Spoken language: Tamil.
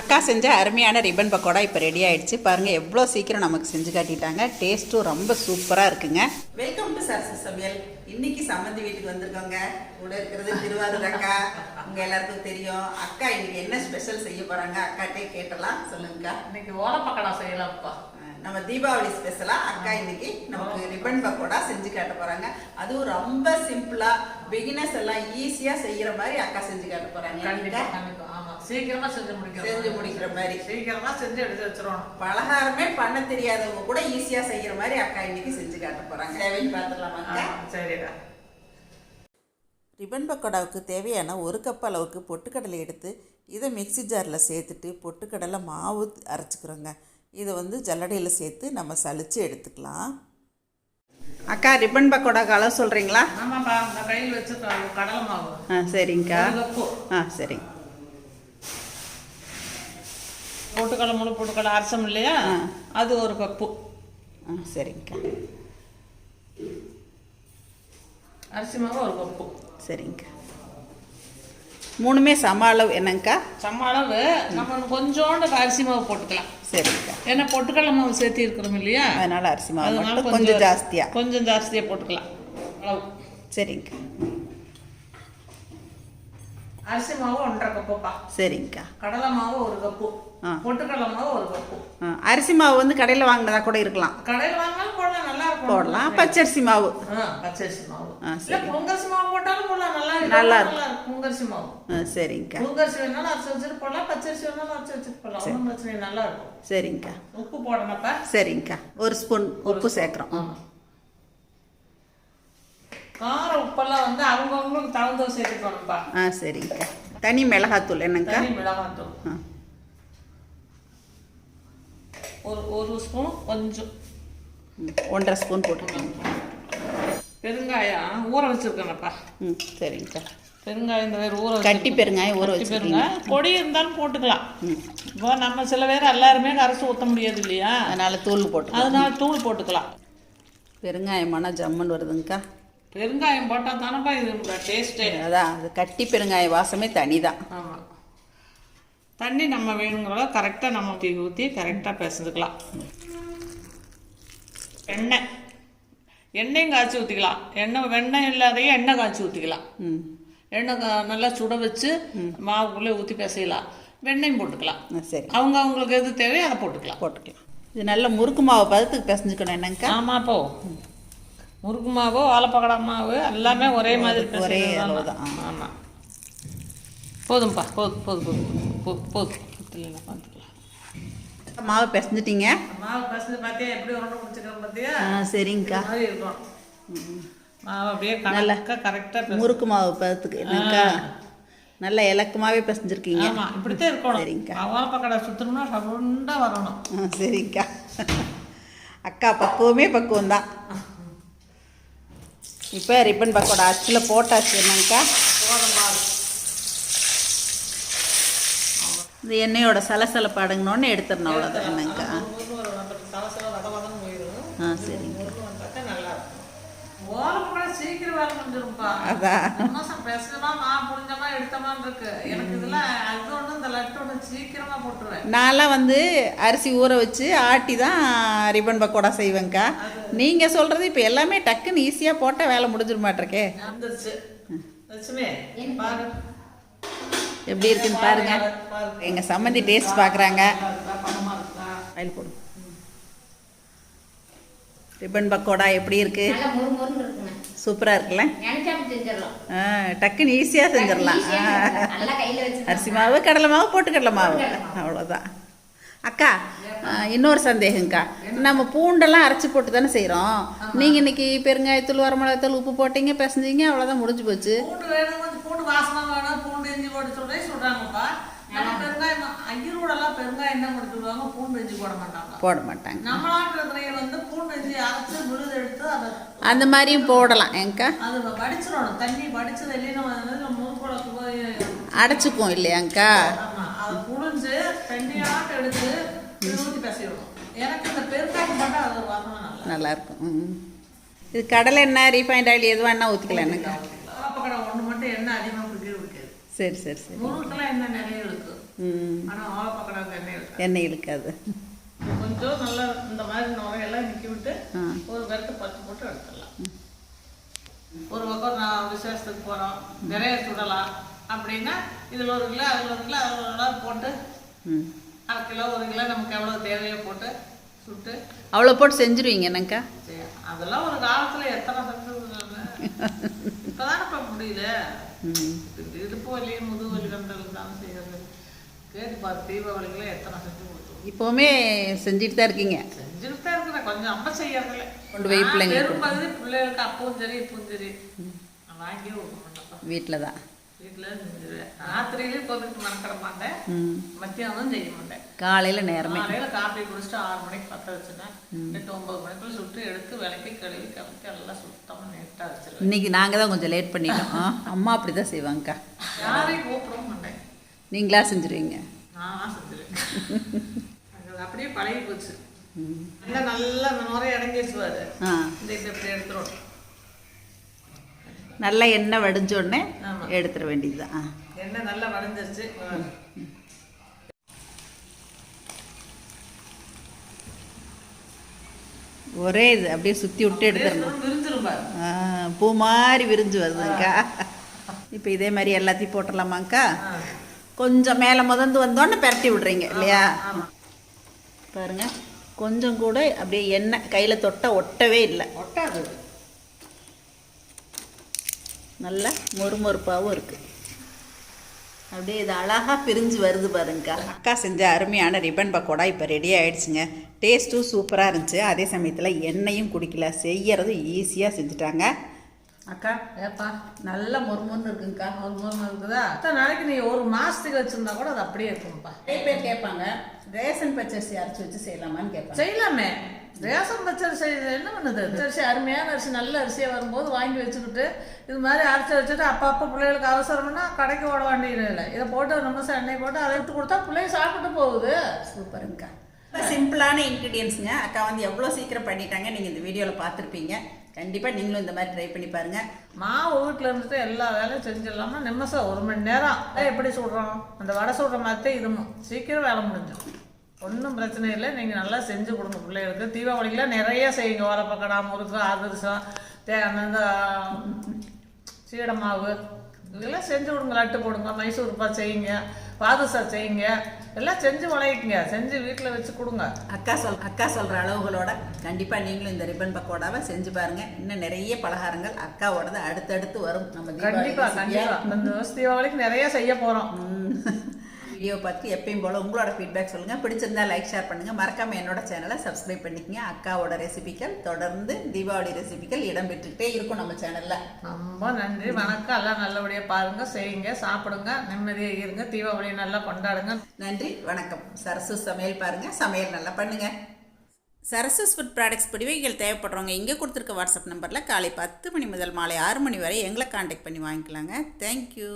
அக்கா செஞ்ச அருமையான ரிப்பன் பக்கோடா இப்போ ரெடி ஆயிடுச்சு. பாருங்கள் எவ்வளோ சீக்கிரம் நமக்கு செஞ்சு காட்டிட்டாங்க. டேஸ்ட்டும் ரொம்ப சூப்பராக இருக்குங்க. வெல்கம் டு சரசு சமையல் இன்னைக்கு சம்மந்தி வீட்டுக்கு வந்திருக்கோங்க. கூட இருக்கிறது திருவாரூர் அக்கா. உங்கள் எல்லாருக்கும் தெரியும். அக்கா இன்னைக்கு என்ன ஸ்பெஷல் செய்ய போகிறாங்க அக்காட்டே கேட்டலாம். சொல்லுங்கக்கா. இன்னைக்கு ஓலப்பக்கடா செய்யலாம்ப்பா. நம்ம தீபாவளி ஸ்பெஷலா அக்கா இன்னைக்கு நமக்கு ரிப்பன் பக்கோடா செஞ்சு காட்ட போறாங்க. அதுவும் ரொம்ப சிம்பிளா பிகினர்ஸ் எல்லாம் ஈஸியா செய்யற மாதிரி அக்கா செஞ்சு காட்ட போறாங்க. கண்டிப்பா கண்டிப்பா. ஆமா சீக்கிரமா செஞ்சு முடிக்கிறோம் செஞ்சு முடிக்கிற மாதிரி. சீக்கிரமா செஞ்சு எடுத்து வச்சிருவோம் பலகாரமே பண்ண தெரியாதவங்க கூட ஈஸியா செய்யற மாதிரி அக்கா இன்னைக்கு செஞ்சு காட்ட போறாங்க. பார்த்துடலாமா அக்கா? சரிடா. ரிப்பன் பக்கோடாவுக்கு தேவையான ஒரு கப் அளவுக்கு பொட்டுக்கடலை எடுத்து இதை மிக்ஸி ஜாரில் சேர்த்துட்டு பொட்டுக்கடலை மாவு அரைச்சிக்கிறோங்க. இதை வந்து ஜல்லடையில் சேர்த்து நம்ம சலிச்சு எடுத்துக்கலாம். அக்கா ரிப்பன் பக்கோடாக்கு அளவு சொல்கிறீங்களா ஆமாப்பா கையில் வச்சு கடலை மாவு. ஆ சரிங்கக்கா. ஆ சரிங்க பொட்டுக்கடலை முழு பொட்டுக்கடலை அரைச்சோம் இல்லையா. அது ஒரு கப்பு ஆ சரிங்கக்கா அரிசி மாவு ஒரு கப்பு சரிங்கக்கா மூணுமே சம அளவு என்னங்கக்கா சம அளவு. நம்ம கொஞ்சோண்டு அரிசி மாவு போட்டுக்கலாம். சரிங்கக்கா ஏன்னா பொட்டுக்கடலை மாவு சேர்த்து இருக்கிறோம் இல்லையா? அதனால் அரிசி மாவு கொஞ்சம் ஜாஸ்தியாக கொஞ்சம் ஜாஸ்தியாக போட்டுக்கலாம். அளவு. சரிங்கக்கா அரிசி மாவு ஒன்றரை கப்புப்பா. சரிங்கக்கா. கடலை மாவு ஒரு கப்பு. பொட்டுக்கடலை மாவு ஒரு கப்பு. அரிசி மாவு வந்து கடையில் வாங்கினதா கூட இருக்கலாம். கடையில் வாங்கினாலும் போடலாம் நல்லா இருக்கும். போடலாம். பச்சரிசி மாவு. பச்சரிசி மாவு. இல்ல புங்கரிசி மாவு போட்டாலும் போடலாம். நல்லா இருக்கும். நல்லா இருக்கும். புங்கரிசி மாவு. சரிங்கக்கா. புங்கரிசி வேணாலும் அரைச்சு வச்சுட்டு போடலாம். பச்சரிசி வேணாலும் அரைச்சு வச்சுட்டு போடலாம். ஒன்றும் பிரச்சனை நல்லா இருக்கும். சரிங்கக்கா. உப்பு போடணும்ப்பா. சரிங்கக்கா. ஒரு ஸ்பூன் உப்பு சேர்க்குறோம். ஆமா கார உப்பெல்லாம் வந்து அவங்கவுங்களுக்கு தகுந்த சேர்த்துக்கணும்ப்பா ஆ சரிங்கக்கா. தனி மிளகாத்தூள் என்னங்கக்கா? தனி மிளகாத்தூள். ஆ. ஒரு ஒரு ஸ்பூன் கொஞ்சம். ம், ஒன்றரை ஸ்பூன் போட்டுக்கோங்க. பெருங்காயம் ஊற வச்சிருக்கேனப்பா. ம் சரிங்கக்கா. பெருங்காயம் இந்த வேறு ஊற கட்டி பெருங்காயம் ஊற வச்சுருக்கீங்க. பெருங்காயம். பொடி இருந்தாலும் போட்டுக்கலாம். ம். இப்போ நம்ம சில பேர் எல்லாருமே கரைச்சி ஊற்ற முடியாது இல்லையா? அதனால் தூள் போட்டுக்கலாம். அதனால தூள் போட்டுக்கலாம். பெருங்காயமான ஜம்முன்னு வருதுங்கக்கா. பெருங்காயம் போட்டால் தானப்பா இது டேஸ்ட்டே அதான் அது கட்டி பெருங்காய வாசமே தனி தான் ஆமாம் தண்ணி நம்ம வேணுங்கிறத கரெக்டாக நம்ம ஊற்றி ஊற்றி கரெக்டாக பிசைஞ்சுக்கலாம் எண்ணெய். எண்ணெயும் காய்ச்சி ஊற்றிக்கலாம் எண்ணெய் வெண்ணெய் இல்லாதையே எண்ணெய் காய்ச்சி ஊற்றிக்கலாம் ம். எண்ணெய் நல்லா சுட வச்சு மாவுக்குள்ளே ஊற்றி பிசையலாம் வெண்ணெயும் போட்டுக்கலாம். சரி. அவங்க அவங்களுக்கு எது தேவையோ அதை போட்டுக்கலாம். போட்டுக்கலாம். இது நல்ல முறுக்கு மாவு பதத்துக்கு பிசைஞ்சுக்கணும் என்னங்கக்கா? ஆமாம் போ முறுக்கு மாவு வாழைப்பக்கடா மாவு எல்லாமே ஒரே மாதிரி ஒரே அளவு தான். ஆமாம் போதும்ப்பா போதும் போதும் போதும் போதும் போதும் பார்த்துக்கலாம் மாவு பிசைஞ்சிட்டீங்க? மாவு பசங்க பார்த்தியா எப்படி உருண்டை பிடிச்சிக்கிறோம் பார்த்தியா ஆ சரிங்கக்கா. மாதிரி இருக்கும். மாவு அப்படியே கணக்கா கரெக்டாக முறுக்கு மாவு பதத்துக்கு. என்னக்கா? நல்ல இலக்கமாகவே பிசைஞ்சிருக்கீங்க. ஆமாம் இப்படித்தான் இருக்கணும். சரிங்கக்கா. வாழைப்பக்கடா சுற்றணும்னா ரவுண்டாக வரணும். ஆ சரிங்கக்கா. அக்கா பக்குவமே பக்குவம் தான் இப்போ ரிப்பன் பக்கோடா. அச்சில் போட்டாச்சு என்னங்கக்கா இந்த எண்ணெயோட சலசலப்பு அடங்கினோன்னு எடுத்துடணும். அவ்வளோதான் என்னங்கக்கா முறுக்கு ஒரு நம்ம சலசல வத வதன்னு போயிடும் ஆ சரிங்க முறுக்கு வந்தாக்கா நல்லா இருக்கும் வேலை அதான் பேசணுமா மா புரிஞ்சமா எடுத்தமான்னு இருக்கு எனக்கு இதெல்லாம் அது ஒன்று இந்த லட்டு ஒன்று சீக்கிரமா போட்டுருவேன். நான்லாம் வந்து அரிசி ஊற வச்சு ஆட்டி தான் ரிப்பன் பக்கோடா செய்வேங்க்கா நீங்கள் சொல்கிறது இப்போ எல்லாமே டக்குன்னு ஈஸியாக போட்டால் வேலை முடிஞ்சிட மாட்டிருக்கே எப்படி இருக்குன்னு பாருங்க. பாரு எங்கள் சம்மந்தி டேஸ்ட் போடும் ரிப்பன் பக்கோடா எப்படி இருக்கு. சூப்பராக இருக்குல்ல? ஆ, டக்குன்னு ஈஸியாக செஞ்சிடலாம். அரிசி மாவு கடலை மாவு மாவு. போட்டுக்கடலை மாவு. அவ்வளோதான் அக்கா இன்னொரு சந்தேகங்க்கா நம்ம பூண்டெல்லாம் அரைச்சி போட்டு தானே செய்கிறோம் நீங்கள் இன்னைக்கு பெருங்காயத்தூள் வரமிளகாத்தூள் உப்பு போட்டீங்க பிசைஞ்சீங்க அவ்வளோதான் முடிஞ்சு போச்சு. பூண்டு வேணும் பூண்டு வாசனை வேணும் பூண்டு இஞ்சி போட்டு நம்ம பெருங்காயம் ஐயரோடெல்லாம் பெருங்காயம் என்ன சொல்லுவாங்க பூண்டு இஞ்சி போட மாட்டாங்க. போட மாட்டாங்க. நம்மளாட்டு இருக்கிறவங்க வந்து பூண்டு இஞ்சி அரைச்சு விழுது எடுத்து அதை அந்த மாதிரியும் போடலாம். ஏங்க்கா அது வடிச்சிடணும். தண்ணி வடிச்சது இல்லைன்னா வந்து மூக்கோட போய் அடைச்சிக்குவோம் இல்லையாங்க்கா ஆமா. அது புழிஞ்சு தண்ணியாட்டு எடுத்து ஊற்றி பிசையணும். எனக்கு இந்த பெருங்காயம் போட்டால் அது வாசனை நல்லா இருக்கும். இது கடலை எண்ணெய் ரீஃபைண்ட் ஆயில் எதுவாக என்ன ஊற்றிக்கலாம் வாழைப்பக்கடை ஒன்று மட்டும் எண்ணெய் அதிகமாக சரி சரி சரி. எண்ணெய் நிறைய இருக்கு. ம் ஆனால் வாழைப்பக்கடை எண்ணெய் இழுக்காது கொஞ்சம் நல்லா இந்த மாதிரி நுரையெல்லாம் நிற்கி விட்டு. ஒரு வெறுத்து பத்து போட்டு எடுத்துடலாம். ஒரு பக்கம் நான் விசேஷத்துக்கு போகிறோம் நிறைய சுடலாம் அப்படின்னா இதில் ஒரு கிலோ அதில் ஒரு கிலோ அதில் ஒரு கிலோ போட்டு அரை கிலோ ஒரு கிலோ நமக்கு எவ்வளோ தேவையோ போட்டு சுட்டு. அவ்வளோ போட்டு செஞ்சுருவீங்க என்னக்கா அதெல்லாம் ஒரு காலத்தில் எத்தனை செஞ்சது இப்போதானே இப்போ முடியல ம். இது இடுப்பு வலி முதுகு வலி வந்தது தான் செய்யறது கேட்டு பாரு தீபாவளிக்குள்ள எத்தனை செஞ்சு கொடுத்தோம்? இப்போவுமே செஞ்சுட்டு தான் இருக்கீங்க. செஞ்சுட்டு தான் இருக்கிறேன் கொஞ்சம் அம்ப செய்யறதில்ல. கொண்டு போய் நான் பிள்ளைங்களுக்கு பெரும்பகுதி பிள்ளைகளுக்கு அப்பவும் சரி இப்பவும் சரி. வாங்கி வீட்டில் தான் ராத்திரியிலையும் கொண்டுட்டு மறக்கிற மாட்டேன். மத்தியானம் செய்ய மாட்டேன். காலையில் நேரமே. காலையில காப்பி குடிச்சிட்டு ஆறு மணிக்கு பத்த வச்சுட்டேன். எட்டு ஒன்பது மணிக்குள்ள சுட்டு எடுத்து விளக்கி கழுவி கலக்கி எல்லாம் சுத்தமா நீட்டா வச்சிருவேன். இன்னைக்கு நாங்கள் தான் கொஞ்சம் லேட் பண்ணிட்டோம். அம்மா அப்படி தான் செய்வாங்கக்கா. யாரையும் கூப்பிடவும் நீங்களா செஞ்சுருவீங்க? அப்படியே பழகி போச்சு. நல்லா நல்லா அந்த நுரை இந்த இப்படி எடுத்துரும் நல்லா எண்ணெய் வடிஞ்ச உடனே. எடுத்துட வேண்டியது தான். ஆ. எண்ணெய் நல்லா வடைஞ்சிருச்சு. ஒரே இது அப்படியே சுற்றி விட்டு எடுத்துடணும். பூ மாதிரி விரிஞ்சு வருதுங்கக்கா. இப்போ இதே மாதிரி எல்லாத்தையும் போட்டுடலாமாங்க்கா. கொஞ்சம் மேலே முதந்து வந்தோடனே பெரட்டி விடுறீங்க இல்லையா? பாருங்க கொஞ்சம் கூட அப்படியே எண்ணெய் கையில் தொட்ட ஒட்டவே இல்லை. ஒட்டாது. நல்லா மொறுமொறுப்பாகவும் இருக்குது அப்படியே இது அழகாக பிரிஞ்சு வருது பாருங்கக்கா. அக்கா செஞ்ச அருமையான ரிப்பன் பக்கோடா இப்போ ரெடி ஆயிடுச்சுங்க. டேஸ்ட்டும் சூப்பராக இருந்துச்சு. அதே சமயத்தில் எண்ணெயும் குடிக்கல. செய்யறதும் ஈஸியாக செஞ்சுட்டாங்க. அக்கா ஏப்பா. நல்ல மொறுமொறுன்னு இருக்குங்கக்கா. ஒரு மூணு இருக்குதா? அத்தனை நாளைக்கு நீ ஒரு மாசத்துக்கு வச்சிருந்தா கூட அது அப்படியே இருக்கும்ப்பா. நிறைய பேர் கேட்பாங்க ரேஷன் பச்சரிசி அரைச்சி வச்சு செய்யலாமான்னு கேட்பாங்க. செய்யலாமே. ரேஷன் பச்சரிசி என்ன பண்ணுது? அரிசி அருமையான அரிசி நல்ல அரிசியாக வரும்போது வாங்கி வச்சுக்கிட்டு இது மாதிரி அரைச்சி வச்சுட்டு அப்பப்போ பிள்ளைகளுக்கு அவசரம்னா கடைக்கு ஓட வேண்டியது இல்லை. இதை போட்டு நிமிஷம் எண்ணெய் போட்டு அதை விட்டு கொடுத்தா பிள்ளைங்க சாப்பிட்டு போகுது. சூப்பருங்கக்கா. ரொம்ப சிம்பிளான இன்க்ரீடியன்ஸுங்க அக்கா வந்து எவ்வளோ சீக்கிரம் பண்ணிட்டாங்க நீங்கள் இந்த வீடியோவில் பார்த்துருப்பீங்க. கண்டிப்பாக நீங்களும் இந்த மாதிரி ட்ரை பண்ணி பாருங்கள் மாவு வீட்டில் இருந்துட்டு எல்லா வேலையும் செஞ்சிடலாமா? நிமிஷம் ஒரு மணி நேரம். எப்படி சுடுறோம் அந்த வடை சுடுற மாதிரி இதுவும் சீக்கிரம் வேலை முடிஞ்சிடும். ஒன்றும் பிரச்சனை இல்லை. நீங்கள் நல்லா செஞ்சு கொடுங்க பிள்ளைகளுக்கு. தீபாவளிக்கெலாம் நிறைய செய்யுங்க. ஓரப்பக்கடா முறுக்கு அதிரசம் தே அந்த சீடை இதெல்லாம் செஞ்சு கொடுங்க. லட்டு போடுங்க. மைசூர் மைசூர்பா செய்யுங்க. பாதுஷா செய்யுங்க. எல்லாம் செஞ்சு பழகிக்குங்க செஞ்சு வீட்டில் வச்சு கொடுங்க. அக்கா சொல் அக்கா சொல்கிற அளவுகளோட கண்டிப்பாக நீங்களும் இந்த ரிப்பன் பக்கோடாவை செஞ்சு பாருங்கள் இன்னும் நிறைய பலகாரங்கள் அக்காவோடது அடுத்தடுத்து வரும். நம்ம கண்டிப்பா தீபாவளி கண்டிப்பா. இந்த தீபாவளிக்கு நிறைய செய்ய போகிறோம் வீடியோ பார்த்து எப்பயும் போல் உங்களோட ஃபீட்பேக் சொல்லுங்கள் பிடிச்சிருந்தா லைக் ஷேர் பண்ணுங்கள் மறக்காமல் என்னோட சேனலை சப்ஸ்கிரைப் பண்ணிக்கங்க. அக்காவோட ரெசிபிகள் தொடர்ந்து தீபாவளி ரெசிபிகள் இடம்பெற்றுக்கிட்டே இருக்கும் நம்ம சேனலில் ரொம்ப நன்றி. வணக்கம். எல்லாம் நல்லபடியாக பாருங்க செய்யுங்க சாப்பிடுங்க. நிம்மதியாக இருங்க. தீபாவளி நல்லா கொண்டாடுங்க. நன்றி. வணக்கம். சரசு சமையல் பாருங்கள் சமையல் நல்லா பண்ணுங்கள் சரசஸ் ஃபுட் ப்ராடக்ட்ஸ் பிடிவைகள் தேவைப்படுறவங்க இங்கே கொடுத்துருக்க வாட்ஸ்அப் நம்பரில் காலை பத்து மணி முதல் மாலை ஆறு மணி வரை எங்களை காண்டாக்ட் பண்ணி வாங்கிக்கலாங்க. தேங்க்யூ